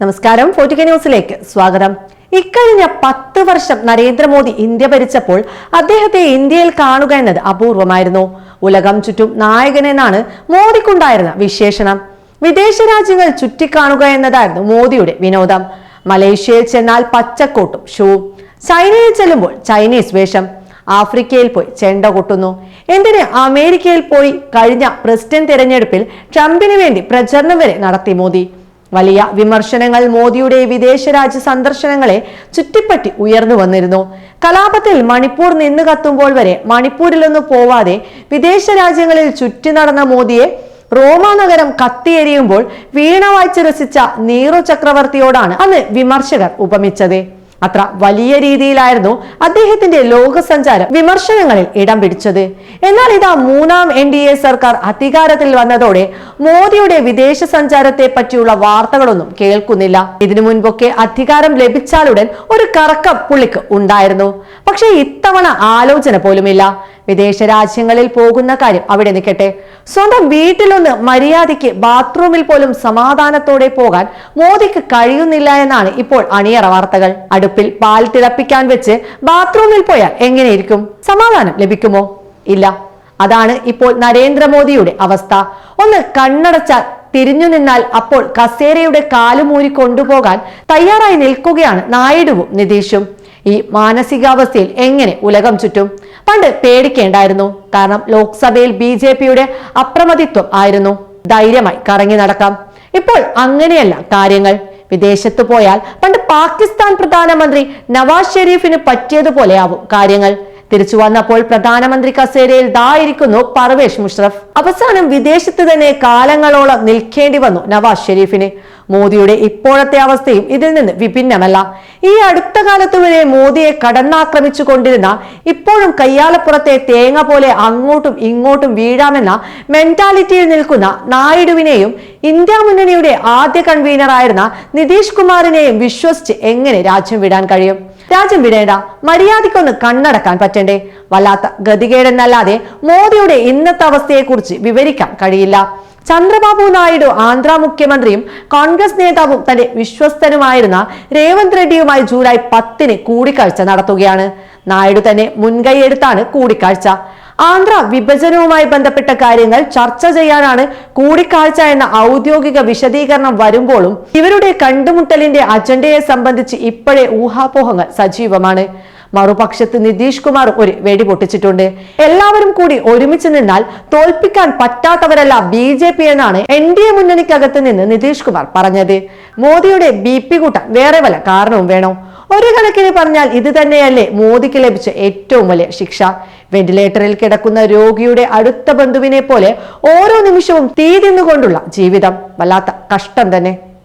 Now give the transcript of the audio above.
നമസ്കാരം ഫോർട്ടിക്ക ന്യൂസിലേക്ക് സ്വാഗതം. ഇക്കഴിഞ്ഞ പത്ത് വർഷം നരേന്ദ്രമോദി ഇന്ത്യ ഭരിച്ചപ്പോൾ അദ്ദേഹത്തെ ഇന്ത്യയിൽ കാണുക എന്നത് അപൂർവമായിരുന്നു. ഉലകം ചുറ്റും നായകൻ നായകനെന്നാണ് മോദിക്കുണ്ടായിരുന്ന വിശേഷണം. വിദേശ രാജ്യങ്ങൾ ചുറ്റിക്കാണുക എന്നതായിരുന്നു മോദിയുടെ വിനോദം. മലേഷ്യയിൽ ചെന്നാൽ പച്ചക്കോട്ടും ഷൂ. ചൈനയിൽ ചെല്ലുമ്പോൾ ചൈനീസ് വേഷം. ആഫ്രിക്കയിൽ പോയി ചെണ്ട കൊട്ടുന്നു. എന്തിന് അമേരിക്കയിൽ പോയി കഴിഞ്ഞ പ്രസിഡന്റ് തെരഞ്ഞെടുപ്പിൽ ട്രംപിന് വേണ്ടി പ്രചരണം വരെ നടത്തി മോദി. വലിയ വിമർശനങ്ങൾ മോദിയുടെ വിദേശ രാജ്യ സന്ദർശനങ്ങളെ ചുറ്റിപ്പറ്റി ഉയർന്നു വന്നിരുന്നു. കലാപത്തിൽ മണിപ്പൂർ നിന്ന് കത്തുമ്പോൾ വരെ മണിപ്പൂരിലൊന്നും പോവാതെ വിദേശ രാജ്യങ്ങളിൽ ചുറ്റി നടന്ന മോദിയെ റോമാ നഗരം കത്തിയെരിയുമ്പോൾ വീണ വായിച്ച് രസിച്ച നീറോ ചക്രവർത്തിയോടാണ് അന്ന് വിമർശകർ ഉപമിച്ചത്. അത്ര വലിയ രീതിയിലായിരുന്നു അദ്ദേഹത്തിന്റെ ലോകസഞ്ചാരം വിമർശനങ്ങളിൽ ഇടം പിടിച്ചത്. എന്നാൽ ഇതാ മൂന്നാം എൻ ഡി എ സർക്കാർ അധികാരത്തിൽ വന്നതോടെ മോദിയുടെ വിദേശ സഞ്ചാരത്തെ പറ്റിയുള്ള വാർത്തകളൊന്നും കേൾക്കുന്നില്ല. ഇതിനു മുൻപൊക്കെ അധികാരം ലഭിച്ചാലുടൻ ഒരു കറക്കം പുള്ളിക്ക് ഉണ്ടായിരുന്നു. പക്ഷേ ഇത്തവണ ആലോചന പോലുമില്ല. വിദേശ രാജ്യങ്ങളിൽ പോകുന്ന കാര്യം അവിടെ നിൽക്കട്ടെ. സ്വന്തം വീട്ടിലൊന്ന് മര്യാദയ്ക്ക് ബാത്റൂമിൽ പോലും സമാധാനത്തോടെ പോകാൻ മോദിക്ക് കഴിയുന്നില്ല എന്നാണ് ഇപ്പോൾ അണിയറ വാർത്തകൾ. അടുപ്പിൽ പാൽ തിളപ്പിക്കാൻ വെച്ച് ബാത്റൂമിൽ പോയാൽ എങ്ങനെയിരിക്കും? സമാധാനം ലഭിക്കുമോ? ഇല്ല. അതാണ് ഇപ്പോൾ നരേന്ദ്രമോദിയുടെ അവസ്ഥ. ഒന്ന് കണ്ണടച്ചാൽ തിരിഞ്ഞു നിന്നാൽ അപ്പോൾ കസേരയുടെ കാലുമൂരി കൊണ്ടുപോകാൻ തയ്യാറായി നിൽക്കുകയാണ് നായിഡുവും നിതീഷും. ഈ മാനസികാവസ്ഥയിൽ എങ്ങനെ ഉലകം ചുറ്റും? പണ്ട് പേടിക്കേണ്ടായിരുന്നു. കാരണം ലോക്സഭയിൽ ബി ജെ പിയുടെ അപ്രമദിത്വം ആയിരുന്നു. ധൈര്യമായി കറങ്ങി നടക്കാം. ഇപ്പോൾ അങ്ങനെയല്ല കാര്യങ്ങൾ. വിദേശത്ത് പോയാൽ പണ്ട് പാകിസ്ഥാൻ പ്രധാനമന്ത്രി നവാസ് ഷെരീഫിന് പറ്റിയതുപോലെയാവും കാര്യങ്ങൾ. തിരിച്ചു വന്നപ്പോൾ പ്രധാനമന്ത്രി കസേരയിൽ ദായിരിക്കുന്നു പർവേഷ് മുഷറഫ്. അവസാനം വിദേശത്ത് തന്നെ കാലങ്ങളോളം നിൽക്കേണ്ടി വന്നു നവാസ് ഷെരീഫിന്. മോദിയുടെ ഇപ്പോഴത്തെ അവസ്ഥയും ഇതിൽ നിന്ന് വിഭിന്നമല്ല. ഈ അടുത്ത കാലത്ത് വരെ മോദിയെ കടന്നാക്രമിച്ചു കൊണ്ടിരുന്ന ഇപ്പോഴും കയ്യാലപ്പുറത്തെ തേങ്ങ പോലെ അങ്ങോട്ടും ഇങ്ങോട്ടും വീഴാമെന്ന മെന്റാലിറ്റിയിൽ നിൽക്കുന്ന നായിഡുവിനെയും ഇന്ത്യ മുന്നണിയുടെ ആദ്യ കൺവീനറായിരുന്ന നിതീഷ് കുമാറിനെയും വിശ്വസിച്ച് എങ്ങനെ രാജ്യം വിടാൻ കഴിയും? രാജ്യം വിടേണ്ട മര്യാദയ്ക്കൊന്ന് കണ്ണടക്കാൻ പറ്റണ്ടേ? വല്ലാത്ത ഗതികേടെന്നല്ലാതെ മോദിയുടെ ഇന്നത്തെ അവസ്ഥയെക്കുറിച്ച് വിവരിക്കാൻ കഴിയില്ല. ചന്ദ്രബാബു നായിഡു ആന്ധ്ര മുഖ്യമന്ത്രിയും കോൺഗ്രസ് നേതാവും തന്റെ വിശ്വസ്തനുമായിരുന്ന രേവന്ത് റെഡ്ഡിയുമായി ജൂലൈ പത്തിന് കൂടിക്കാഴ്ച നടത്തുകയാണ്. നായിഡു തന്നെ മുൻകൈയെടുത്താണ് കൂടിക്കാഴ്ച. ആന്ധ്ര വിഭജനവുമായി ബന്ധപ്പെട്ട കാര്യങ്ങൾ ചർച്ച ചെയ്യാനാണ് കൂടിക്കാഴ്ച എന്ന ഔദ്യോഗിക വിശദീകരണം വരുമ്പോഴും ഇവരുടെ കണ്ടുമുട്ടലിന്റെ അജണ്ടയെ സംബന്ധിച്ച് ഇപ്പോഴേ ഊഹാപോഹങ്ങൾ സജീവമാണ്. മറുപക്ഷത്ത് നിതീഷ് കുമാർ ഒരു വെടിപൊട്ടിച്ചിട്ടുണ്ട് എല്ലാവരും കൂടി ഒരുമിച്ച് നിന്നാൽ തോൽപ്പിക്കാൻ പറ്റാത്തവരല്ല ബി ജെ പി എന്നാണ് എൻ ഡി എ മുന്നണിക്കകത്ത് നിന്ന് നിതീഷ് കുമാർ പറഞ്ഞത്. മോദിയുടെ ബി പി കൂട്ടാൻ വേറെ വല കാരണവും വേണോ? ഒരു കണക്കിന് പറഞ്ഞാൽ ഇത് തന്നെയല്ലേ മോദിക്ക് ലഭിച്ച ഏറ്റവും വലിയ ശിക്ഷ. വെന്റിലേറ്ററിൽ കിടക്കുന്ന രോഗിയുടെ അടുത്ത ബന്ധുവിനെ പോലെ ഓരോ നിമിഷവും തീ തിന്നുകൊണ്ടുള്ള ജീവിതം. വല്ലാത്ത കഷ്ടം തന്നെ.